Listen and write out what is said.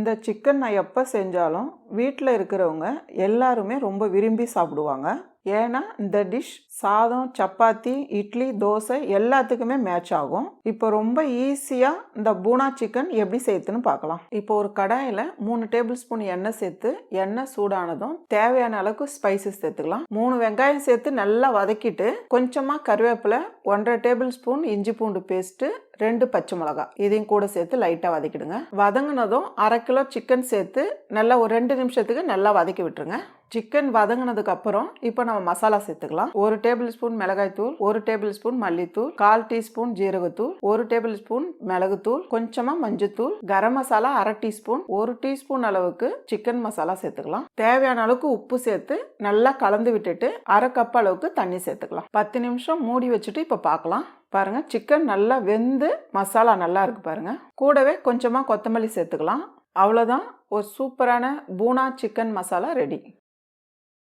இந்த சிக்கன் நான் எப்போ செஞ்சாலும் வீட்டில் இருக்கிறவங்க எல்லாருமே ரொம்ப விரும்பி சாப்பிடுவாங்க. ஏன்னா இந்த டிஷ் சாதம் சப்பாத்தி இட்லி தோசை எல்லாத்துக்குமே மேட்ச் ஆகும். இப்போ ரொம்ப ஈஸியாக இந்த பூனா சிக்கன் எப்படி சேர்த்துன்னு பார்க்கலாம். இப்போ ஒரு கடாயில் மூணு டேபிள் ஸ்பூன் எண்ணெய் சேர்த்து எண்ணெய் சூடானதும் தேவையான அளவுக்கு ஸ்பைசஸ் சேர்த்துக்கலாம். மூணு வெங்காயம் சேர்த்து நல்லா வதக்கிட்டு கொஞ்சமாக கருவேப்பிலை ஒன்றரை டேபிள் ஸ்பூன் இஞ்சி பூண்டு பேஸ்ட்டு ரெண்டு பச்சை மிளகா இதையும் கூட சேர்த்து லைட்டாக வதக்கிடுங்க. வதங்கினதும் அரை கிலோ சிக்கன் சேர்த்து நல்லா ஒரு ரெண்டு நிமிஷத்துக்கு நல்லா வதக்கி விட்டுருங்க. சிக்கன் வதங்கினதுக்கு அப்புறம் இப்போ நம்ம மசாலா சேர்த்துக்கலாம். ஒரு டேபிள் ஸ்பூன் மிளகாய்த்தூள் ஒரு டேபிள் ஸ்பூன் மல்லித்தூள் கால் டீஸ்பூன் ஜீரகத்தூள் ஒரு டேபிள் ஸ்பூன் மிளகுத்தூள் கொஞ்சமா மஞ்சத்தூள் கரம் மசாலா அரை டீஸ்பூன் ஒரு டீஸ்பூன் அளவுக்கு சிக்கன் மசாலா சேர்த்துக்கலாம். தேவையான அளவுக்கு உப்பு சேர்த்து நல்லா கலந்து விட்டுட்டு அரை கப் அளவுக்கு தண்ணி சேர்த்துக்கலாம். பத்து நிமிஷம் மூடி வச்சுட்டு இப்போ பார்க்கலாம் பாருங்க சிக்கன் நல்லா வெந்து மசாலா நல்லா இருக்கு பாருங்க. கூடவே கொஞ்சமாக கொத்தமல்லி சேர்த்துக்கலாம். அவ்வளோதான் ஒரு சூப்பரான பூனா சிக்கன் மசாலா ரெடி